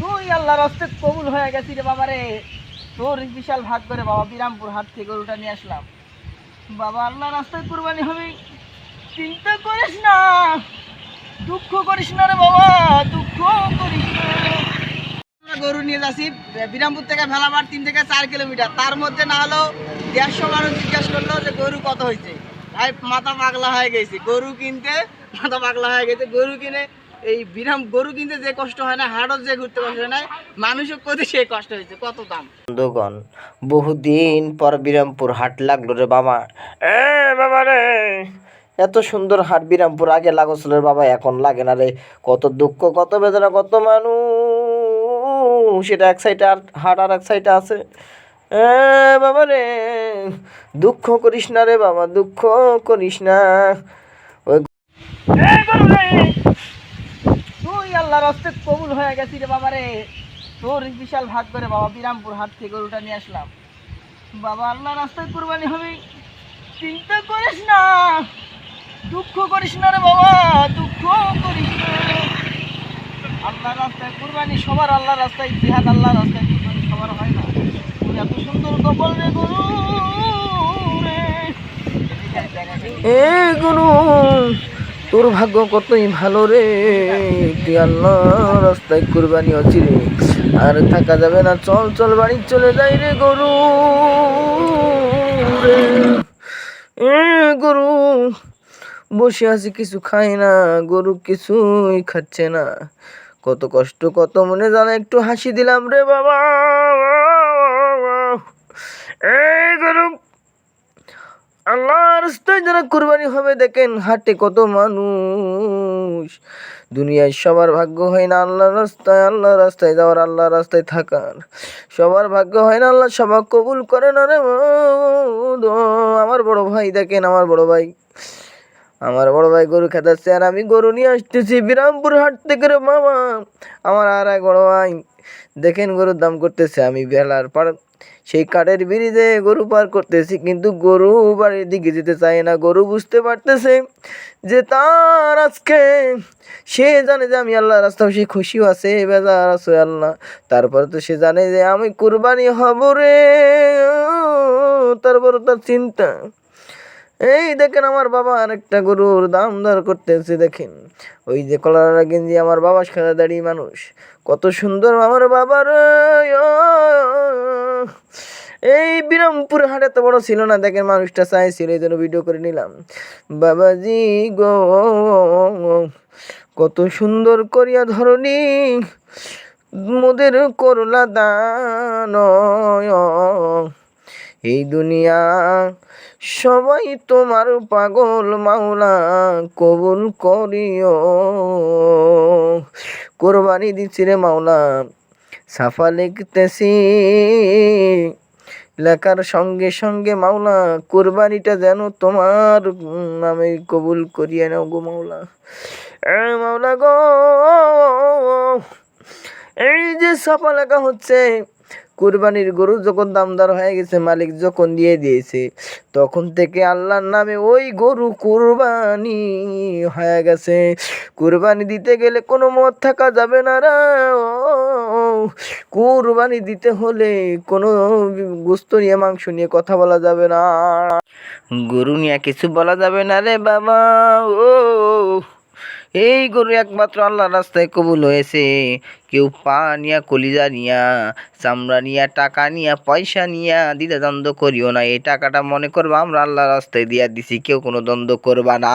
তুই আল্লাহর হস্তে কবুল হয়ে গেছি রে বাবা রে তোর বিশাল ভাগ করে বাবা বিরামপুর হাট থেকে গরুটা নিয়ে আসলাম। বাবা আল্লাহ রাস্তায় কুরবানি হবে। চিন্তা করিস না। দুঃখ করিস না রে বাবা, দুঃখ করিস না। গরু নিয়ে যাচ্ছি বিরামপুর থেকে ভেলাবার তিন থেকে চার কিলোমিটার। তার মধ্যে না হলেও দেড়শো মানুষ জিজ্ঞাসা করল যে গরু কত হয়েছে ভাই, মাথা পাগলা হয়ে গেছে। গরু কিনতে মাথা পাগলা হয়ে গেছে। গরু কিনে এই বিরাম গরু কিনতে যে কষ্ট হয় না হাটত যে ঘুরতে কষ্ট হয় না মানুষও কোথায় সেই কষ্ট হয়েছে। কত দাম? বন্ধুগণ বহুদিন পর বিরামপুর হাট লাগল রে বাবা। এ বাবা রে এত সুন্দর হাট বিরামপুর আগে লাগছিল রে বাবা এখন লাগে না রে। কত দুঃখ কত বেদনা কত মানুষ। সেটা এক সাইডে আর হাট আর এক সাইডে আছে। এ বাবা রে দুঃখ করিস না রে বাবা দুঃখ করিস না। ওই তুই আল্লাহর হস্তে কবুল হয়ে গেছি রে বাবা রে তোর বিশাল ভাগ করে বাবা বিরামপুর হাট থেকে গরুটা নিয়ে আসলাম। বাবা আল্লাহ রাস্তায় কুরবানি হবে। চিন্তা করিস না। দুঃখ করিস না রে বাবা, দুঃখ করিস না। আল্লাহ রাস্তায় কুরবানি সবার আল্লাহ রাস্তায় জিহাদ আল্লাহ রাস্তায় কুরবানি সবার হয় না। তুই এত সুন্দর কপাল রে গরু রে। এ গুরু। তোর ভাগ্য কতই ভালো রে? রাস্তায় কুরবানি হচ্ছি রে। আর থাকা যাবে না, চল চল, বাড়ি চলে যাই রে গরু। গরু, বসে আছি, কিছু খাই না, গরু কিছুই খাচ্ছে না। কত কষ্ট, কত মনে জানা একটু হাসি দিলাম রে বাবা এই গরু আল্লাহ রাস্তায় যারা কুরবানি হবে দেখেন হাটে কত মানুষ দুনিয়ায় সবার ভাগ্য হয় না আল্লাহ রাস্তায় আল্লাহ রাস্তায় যাওয়ার আল্লাহ রাস্তায় থাকার সবার ভাগ্য হয় না আল্লাহ সবার কবুল করে না রে। আমার বড় ভাই দেখেন, আমার বড় ভাই আমার বড় ভাই গরু খেতাচ্ছে আর আমি গরু নিয়ে আসতেছি বিরামপুর হাট থেকে রে মামা। আমার আর এক বড় ভাই। দেখেন গরুর দাম করতেছে, আমি বেলার পার সেই কাঠের ব্রিজে গরু পার করতেছি, কিন্তু গরু বাড়ির দিকে যেতে চায় না। গরু বুঝতে পারতেছে যে তার আজকে সে জানে যে আমি আল্লাহ রাস্তা সে খুশিও আছে, বেজার আছে আল্লাহ। তারপরে তো সে জানে যে আমি কুরবানি হব রে। তারপরে তার চিন্তা। এই দেখেন আমার বাবা আরেকটা গরুর দাম দর করতেছে, দেখেন। ওই যে কলারা গেঞ্জি আমার বাবা সাদা দাড়ি মানুষ। কত সুন্দর আমার বাবার এই বিরামপুর হাট এত বড় ছিল না, দেখেন মানুষটা চাইছিল, এই জন্য ভিডিও করে নিলাম। বাবাজি গো, কত সুন্দর করিয়া ধরনি মোদের করলা দান এই দুনিয়া, সবাই তোমার পাগল মাওলা, কবুল করিও। কোরবানি দিচ্ছি রে মাওলা, সাফা লিখতেছি। লেখার সঙ্গে সঙ্গে মাওলা, কোরবানিটা যেন তোমার নামে কবুল করিয়ে নাও গো মাওলা। মাওলা গো, এই যে সাফা লেখা হচ্ছে কুরবানির গরু যখন দামদার হয়ে গেছে, মালিক যখন দিয়ে দিয়েছে, তখন থেকে আল্লাহর নামে ওই গরু কুরবানি হয়ে গেছে। কুরবানি দিতে গেলে কোনো মত থাকা যাবে না রে। কুরবানি দিতে হলে কোনো গোস্ত নিয়ে, মাংস নিয়ে কথা বলা যাবে না। গরু নিয়ে কিছু বলা যাবে না রে বাবা। ও এই গরু একমাত্র আল্লাহ রাস্তায় কবুল হয়েছে। কেউ পা নিয়া, কলিজা নিয়া, চামড়া নিয়া, টাকা নিয়া, পয়সা নিয়া দিদা দ্বন্দ্ব করিও না। এই টাকাটা মনে করবা আমরা আল্লাহ রাস্তায় দিয়া দিছি, কেউ কোনো দ্বন্দ্ব করবা না।